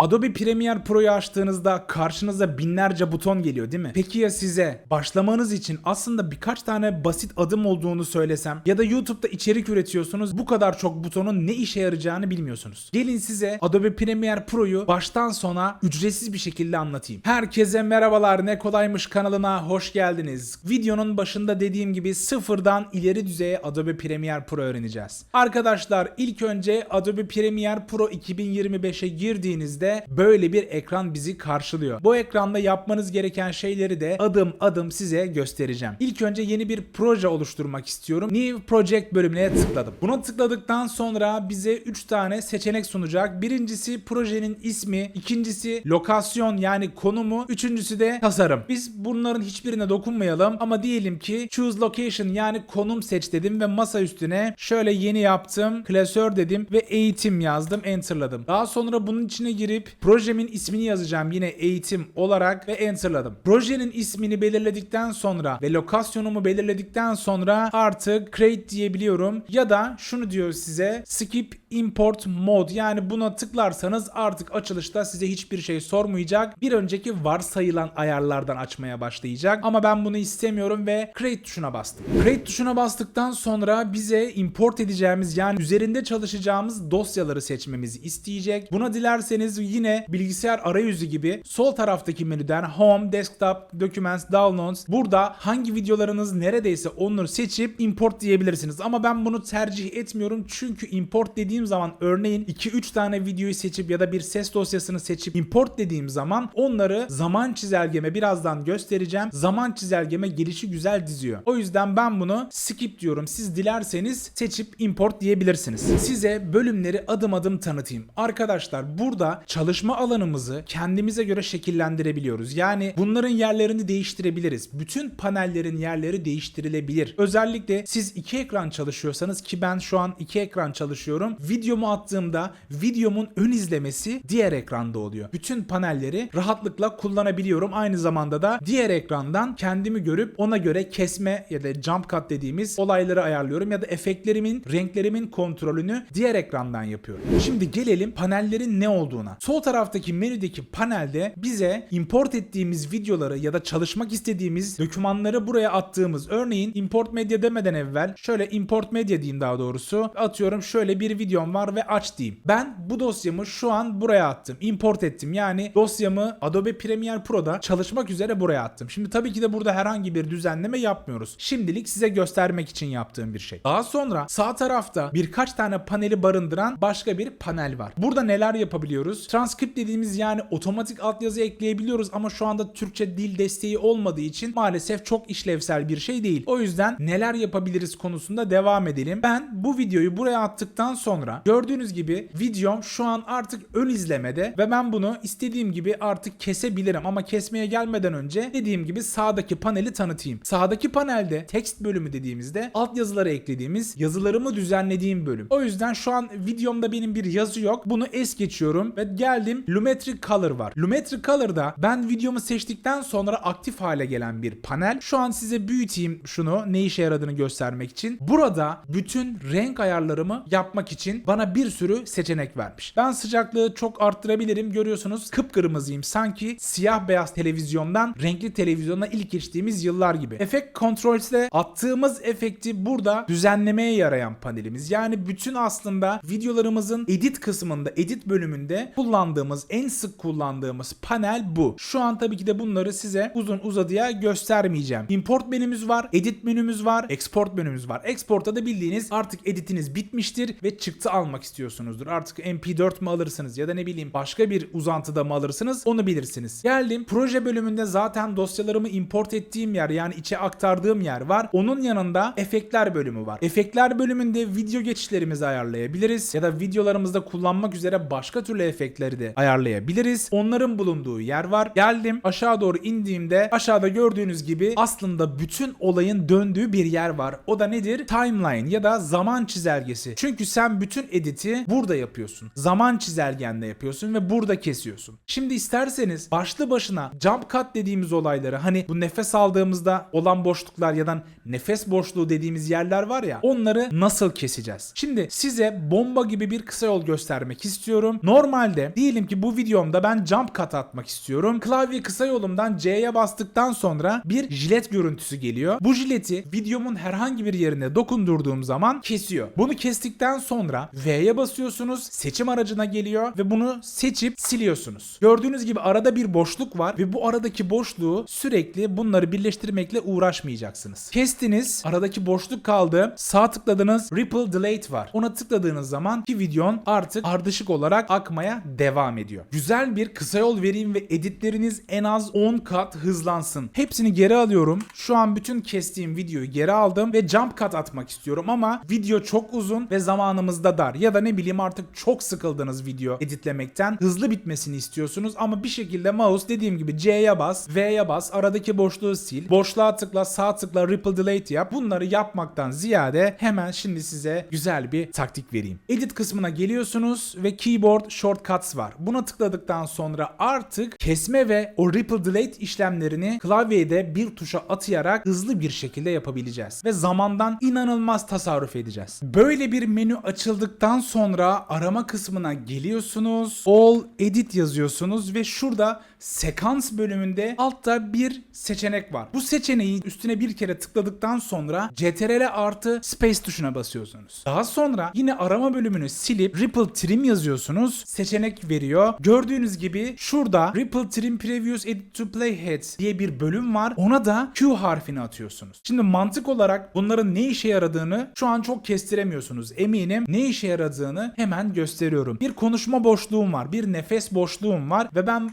Adobe Premiere Pro'yu açtığınızda karşınıza binlerce buton geliyor değil mi? Peki ya size başlamanız için aslında birkaç tane basit adım olduğunu söylesem ya da YouTube'da içerik üretiyorsunuz bu kadar çok butonun ne işe yarayacağını bilmiyorsunuz. Gelin size Adobe Premiere Pro'yu baştan sona ücretsiz bir şekilde anlatayım. Herkese merhabalar ne kolaymış kanalına hoş geldiniz. Videonun başında dediğim gibi sıfırdan ileri düzeye Adobe Premiere Pro öğreneceğiz. Arkadaşlar ilk önce Adobe Premiere Pro 2025'e girdiğinizde böyle bir ekran bizi karşılıyor. Bu ekranda yapmanız gereken şeyleri de adım adım size göstereceğim. İlk önce yeni bir proje oluşturmak istiyorum. New Project bölümüne tıkladım. Buna tıkladıktan sonra bize 3 tane seçenek sunacak. Birincisi projenin ismi, ikincisi lokasyon yani konumu, üçüncüsü de tasarım. Biz bunların hiçbirine dokunmayalım ama diyelim ki choose location yani konum seç dedim ve masa üstüne şöyle yeni yaptım. Klasör dedim ve eğitim yazdım. Enter'ladım. Daha sonra bunun içine girip projemin ismini yazacağım yine eğitim olarak ve enter'ladım. Projenin ismini belirledikten sonra ve lokasyonumu belirledikten sonra artık create diyebiliyorum ya da şunu diyor size skip import mode yani buna tıklarsanız artık açılışta size hiçbir şey sormayacak. Bir önceki varsayılan ayarlardan açmaya başlayacak ama ben bunu istemiyorum ve create tuşuna bastım. Create tuşuna bastıktan sonra bize import edeceğimiz yani üzerinde çalışacağımız dosyaları seçmemizi isteyecek. Buna dilerseniz yine bilgisayar arayüzü gibi sol taraftaki menüden Home, Desktop, Documents, Downloads burada hangi videolarınız neredeyse onları seçip import diyebilirsiniz. Ama ben bunu tercih etmiyorum çünkü import dediğim zaman örneğin 2-3 tane videoyu seçip ya da bir ses dosyasını seçip import dediğim zaman onları zaman çizelgeme birazdan göstereceğim. Zaman çizelgeme gelişi güzel diziyor. O yüzden ben bunu skip diyorum. Siz dilerseniz seçip import diyebilirsiniz. Size bölümleri adım adım tanıtayım. Arkadaşlar burada çalışma alanımızı kendimize göre şekillendirebiliyoruz. Yani bunların yerlerini değiştirebiliriz. Bütün panellerin yerleri değiştirilebilir. Özellikle siz iki ekran çalışıyorsanız ki ben şu an iki ekran çalışıyorum. Videomu attığımda videomun ön izlemesi diğer ekranda oluyor. Bütün panelleri rahatlıkla kullanabiliyorum. Aynı zamanda da diğer ekrandan kendimi görüp ona göre kesme ya da jump cut dediğimiz olayları ayarlıyorum ya da efektlerimin, renklerimin kontrolünü diğer ekrandan yapıyorum. Şimdi gelelim panellerin ne olduğuna. Sol taraftaki menüdeki panelde bize import ettiğimiz videoları ya da çalışmak istediğimiz dokümanları buraya attığımız örneğin import medya demeden evvel şöyle import medya diyeyim daha doğrusu atıyorum şöyle bir videom var ve aç diyeyim. Ben bu dosyamı şu an buraya attım. Import ettim. Yani dosyamı Adobe Premiere Pro'da çalışmak üzere buraya attım. Şimdi tabii ki de burada herhangi bir düzenleme yapmıyoruz. Şimdilik size göstermek için yaptığım bir şey. Daha sonra sağ tarafta birkaç tane paneli barındıran başka bir panel var. Burada neler yapabiliyoruz? Transkript dediğimiz yani otomatik altyazı ekleyebiliyoruz ama şu anda Türkçe dil desteği olmadığı için maalesef çok işlevsel bir şey değil. O yüzden neler yapabiliriz konusunda devam edelim. Ben bu videoyu buraya attıktan sonra gördüğünüz gibi videom şu an artık ön izlemede ve ben bunu istediğim gibi artık kesebilirim ama kesmeye gelmeden önce dediğim gibi sağdaki paneli tanıtayım. Sağdaki panelde text bölümü dediğimizde altyazıları eklediğimiz yazılarımı düzenlediğim bölüm. O yüzden şu an videomda benim bir yazı yok. Bunu es geçiyorum ve geldim Lumetric Color var. Lumetric Color'da ben videomu seçtikten sonra aktif hale gelen bir panel. Şu an size büyüteyim şunu ne işe yaradığını göstermek için. Burada bütün renk ayarlarımı yapmak için bana bir sürü seçenek vermiş. Ben sıcaklığı çok arttırabilirim. Görüyorsunuz kıpkırmızıyım. Sanki siyah beyaz televizyondan renkli televizyona ilk geçtiğimiz yıllar gibi. Efekt Controls'te attığımız efekti burada düzenlemeye yarayan panelimiz. Yani bütün aslında videolarımızın edit kısmında, edit bölümünde kullandığımız, en sık kullandığımız panel bu. Şu an tabii ki de bunları size uzun uzadıya göstermeyeceğim. Import menümüz var, edit menümüz var, export menümüz var. Export'ta da bildiğiniz artık editiniz bitmiştir ve çıktı almak istiyorsunuzdur. Artık MP4 mü alırsınız ya da ne bileyim başka bir uzantıda mı alırsınız onu bilirsiniz. Geldim proje bölümünde zaten dosyalarımı import ettiğim yer yani içe aktardığım yer var. Onun yanında efektler bölümü var. Efektler bölümünde video geçişlerimizi ayarlayabiliriz ya da videolarımızda kullanmak üzere başka türlü efektleri de ayarlayabiliriz. Onların bulunduğu yer var. Geldim aşağı doğru indiğimde aşağıda gördüğünüz gibi aslında bütün olayın döndüğü bir yer var. O da nedir? Timeline ya da zaman çizelgesi. Çünkü sen bütün editi burada yapıyorsun. Zaman çizelgenle yapıyorsun ve burada kesiyorsun. Şimdi isterseniz başlı başına jump cut dediğimiz olayları hani bu nefes aldığımızda olan boşluklar ya da nefes boşluğu dediğimiz yerler var ya onları nasıl keseceğiz? Şimdi size bomba gibi bir kısa yol göstermek istiyorum. Normalde Diyelim ki bu videomda ben jump cut atmak istiyorum. Klavye kısa yolumdan C'ye bastıktan sonra bir jilet görüntüsü geliyor. Bu jileti videomun herhangi bir yerine dokundurduğum zaman kesiyor. Bunu kestikten sonra V'ye basıyorsunuz. Seçim aracına geliyor ve bunu seçip siliyorsunuz. Gördüğünüz gibi arada bir boşluk var ve bu aradaki boşluğu sürekli bunları birleştirmekle uğraşmayacaksınız. Kestiniz, aradaki boşluk kaldı. Sağ tıkladınız, Ripple Delete var. Ona tıkladığınız zaman ki videon artık ardışık olarak akmaya devam ediyor. Güzel bir kısa yol vereyim ve editleriniz en az 10 kat hızlansın. Hepsini geri alıyorum. Şu an bütün kestiğim videoyu geri aldım ve jump cut atmak istiyorum ama video çok uzun ve zamanımız da dar. Ya da ne bileyim artık çok sıkıldınız video editlemekten. Hızlı bitmesini istiyorsunuz ama bir şekilde mouse dediğim gibi C'ye bas, V'ye bas, aradaki boşluğu sil, boşluğa tıkla, sağ tıkla, ripple delete yap. Bunları yapmaktan ziyade hemen şimdi size güzel bir taktik vereyim. Edit kısmına geliyorsunuz ve keyboard shortcuts var. Buna tıkladıktan sonra artık kesme ve o ripple delete işlemlerini klavyede bir tuşa atayarak hızlı bir şekilde yapabileceğiz. Ve zamandan inanılmaz tasarruf edeceğiz. Böyle bir menü açıldıktan sonra arama kısmına geliyorsunuz. All edit yazıyorsunuz ve şurada sekans bölümünde altta bir seçenek var. Bu seçeneği üstüne bir kere tıkladıktan sonra CTRL artı space tuşuna basıyorsunuz. Daha sonra yine arama bölümünü silip Ripple Trim yazıyorsunuz. Seçenek veriyor. Gördüğünüz gibi şurada Ripple Trim Previous Edit to Playhead diye bir bölüm var. Ona da Q harfini atıyorsunuz. Şimdi mantık olarak bunların ne işe yaradığını şu an çok kestiremiyorsunuz. Eminim ne işe yaradığını hemen gösteriyorum. Bir konuşma boşluğum var. Bir nefes boşluğum var ve ben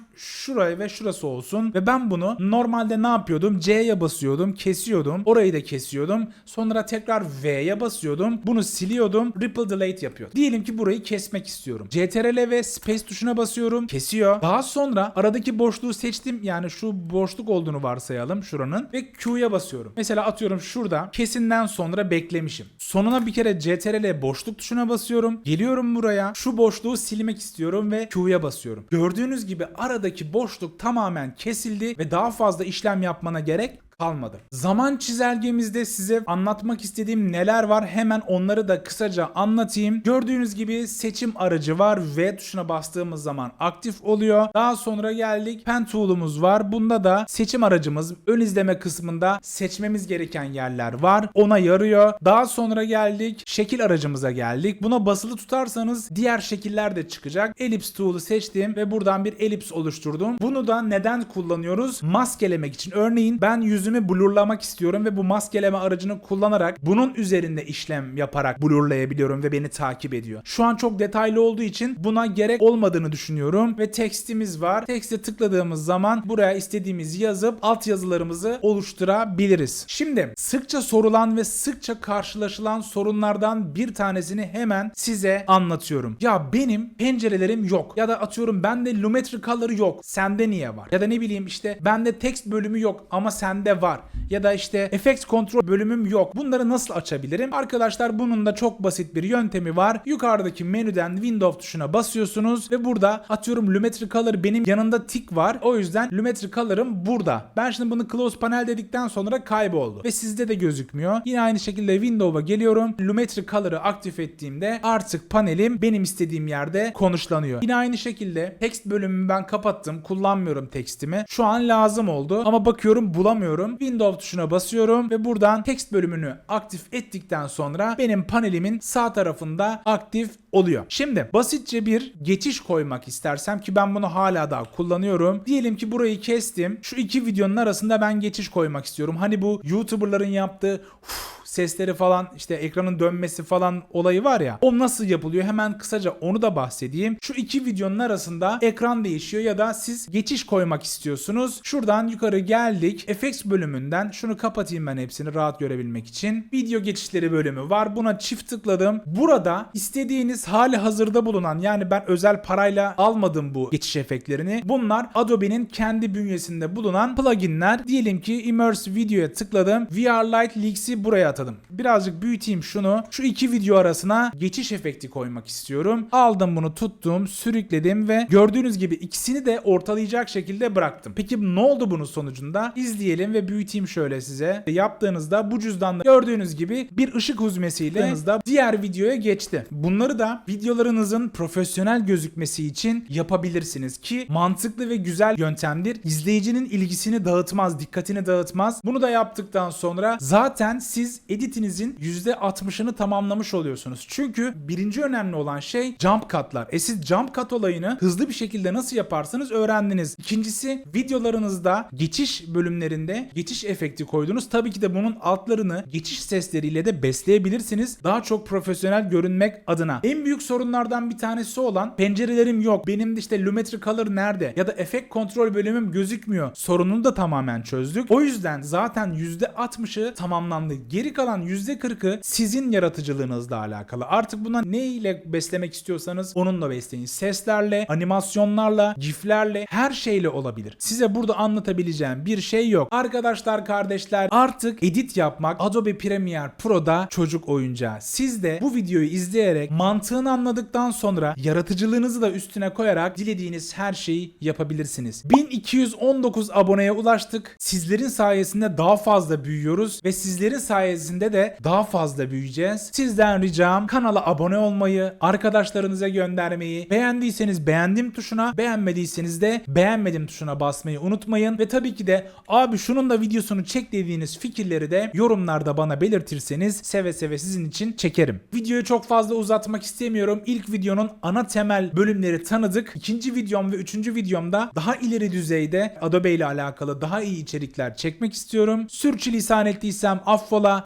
şuraya ve şurası olsun ve ben bunu normalde ne yapıyordum? C'ye basıyordum, kesiyordum. Orayı da kesiyordum. Sonra tekrar V'ye basıyordum. Bunu siliyordum. Ripple delete yapıyordum. Diyelim ki burayı kesmek istiyorum. CTRL ve space tuşuna basıyorum. Kesiyor. Daha sonra aradaki boşluğu seçtim. Yani şu boşluk olduğunu varsayalım şuranın ve Q'ya basıyorum. Mesela atıyorum şurada kesinden sonra beklemişim. Sonuna bir kere CTRL boşluk tuşuna basıyorum. Geliyorum buraya. Şu boşluğu silmek istiyorum ve Q'ya basıyorum. Gördüğünüz gibi aradaki boşluk tamamen kesildi ve daha fazla işlem yapmana gerek kalmadı. Zaman çizelgemizde size anlatmak istediğim neler var hemen onları da kısaca anlatayım. Gördüğünüz gibi seçim aracı var. V tuşuna bastığımız zaman aktif oluyor. Daha sonra geldik pen tool'umuz var. Bunda da seçim aracımız ön izleme kısmında seçmemiz gereken yerler var. Ona yarıyor. Daha sonra geldik şekil aracımıza geldik. Buna basılı tutarsanız diğer şekiller de çıkacak. Ellipse tool'u seçtim ve buradan bir elips oluşturdum. Bunu da neden kullanıyoruz? Maskelemek için. Örneğin ben yüzümü blurlamak istiyorum ve bu maskeleme aracını kullanarak bunun üzerinde işlem yaparak blurlayabiliyorum ve beni takip ediyor. Şu an çok detaylı olduğu için buna gerek olmadığını düşünüyorum ve tekstimiz var. Tekste tıkladığımız zaman buraya istediğimiz yazıp alt yazılarımızı oluşturabiliriz. Şimdi sıkça sorulan ve sıkça karşılaşılan sorunlardan bir tanesini hemen size anlatıyorum. Ya benim pencerelerim yok ya da atıyorum bende Lumetri Color yok. Sende niye var? Ya da ne bileyim işte bende text bölümü yok ama sende var. Ya da işte Effects Control bölümüm yok. Bunları nasıl açabilirim? Arkadaşlar bunun da çok basit bir yöntemi var. Yukarıdaki menüden Windows tuşuna basıyorsunuz ve burada atıyorum Lumetri Color benim yanında tik var. O yüzden Lumetri Color'ım burada. Ben şimdi bunu Close Panel dedikten sonra kayboldu. Ve sizde de gözükmüyor. Yine aynı şekilde Windows'a geliyorum. Lumetri Color'ı aktif ettiğimde artık panelim benim istediğim yerde konuşlanıyor. Yine aynı şekilde text bölümümü ben kapattım. Kullanmıyorum tekstimi. Şu an lazım oldu ama bakıyorum bulamıyorum. Windows tuşuna basıyorum ve buradan text bölümünü aktif ettikten sonra benim panelimin sağ tarafında aktif oluyor. Şimdi basitçe bir geçiş koymak istersem ki ben bunu hala daha kullanıyorum. Diyelim ki burayı kestim. Şu iki videonun arasında ben geçiş koymak istiyorum. Hani bu YouTuber'ların yaptığı "Uf, sesleri falan işte ekranın dönmesi falan olayı var ya. O nasıl yapılıyor? Hemen kısaca onu da bahsedeyim. Şu iki videonun arasında ekran değişiyor ya da siz geçiş koymak istiyorsunuz. Şuradan yukarı geldik. Effects bölümünden şunu kapatayım ben hepsini rahat görebilmek için. Video geçişleri bölümü var. Buna çift tıkladım. Burada istediğiniz hali hazırda bulunan yani ben özel parayla almadım bu geçiş efektlerini. Bunlar Adobe'nin kendi bünyesinde bulunan pluginler. Diyelim ki Immerse Video'ya tıkladım. VR Light Leaks'i buraya atadım. Atalım. Birazcık büyüteyim şunu. Şu iki video arasına geçiş efekti koymak istiyorum. Aldım bunu tuttum, sürükledim ve gördüğünüz gibi ikisini de ortalayacak şekilde bıraktım. Peki ne oldu bunun sonucunda? İzleyelim ve büyüteyim şöyle size. Yaptığınızda bu cüzdanda gördüğünüz gibi bir ışık huzmesiyle diğer videoya geçti. Bunları da videolarınızın profesyonel gözükmesi için yapabilirsiniz ki mantıklı ve güzel yöntemdir. İzleyicinin ilgisini dağıtmaz, dikkatini dağıtmaz. Bunu da yaptıktan sonra zaten siz editinizin %60'ını tamamlamış oluyorsunuz. Çünkü birinci önemli olan şey jump cut'lar. E siz jump cut olayını hızlı bir şekilde nasıl yaparsanız öğrendiniz. İkincisi videolarınızda geçiş bölümlerinde geçiş efekti koydunuz. Tabii ki de bunun altlarını geçiş sesleriyle de besleyebilirsiniz. Daha çok profesyonel görünmek adına. En büyük sorunlardan bir tanesi olan pencerelerim yok. Benim işte Lumetri Color nerede? Ya da efekt kontrol bölümüm gözükmüyor. Sorununu da tamamen çözdük. O yüzden zaten %60'ı tamamlandı. Geri kalan %40'ı sizin yaratıcılığınızla alakalı. Artık buna ne ile beslemek istiyorsanız onunla besleyin. Seslerle, animasyonlarla, giflerle her şeyle olabilir. Size burada anlatabileceğim bir şey yok. Arkadaşlar, kardeşler artık edit yapmak Adobe Premiere Pro'da çocuk oyuncağı. Siz de bu videoyu izleyerek mantığını anladıktan sonra yaratıcılığınızı da üstüne koyarak dilediğiniz her şeyi yapabilirsiniz. 1219 aboneye ulaştık. Sizlerin sayesinde daha fazla büyüyoruz ve sizlerin sayesinde de daha fazla büyüyeceğiz. Sizden ricam kanala abone olmayı, arkadaşlarınıza göndermeyi, beğendiyseniz beğendim tuşuna, beğenmediyseniz de beğenmedim tuşuna basmayı unutmayın ve tabii ki de abi şunun da videosunu çek dediğiniz fikirleri de yorumlarda bana belirtirseniz seve seve sizin için çekerim. Videoyu çok fazla uzatmak istemiyorum. İlk videonun ana temel bölümleri tanıdık. İkinci videom ve üçüncü videomda daha ileri düzeyde Adobe ile alakalı daha iyi içerikler çekmek istiyorum. Sürçülisan ettiysem affola.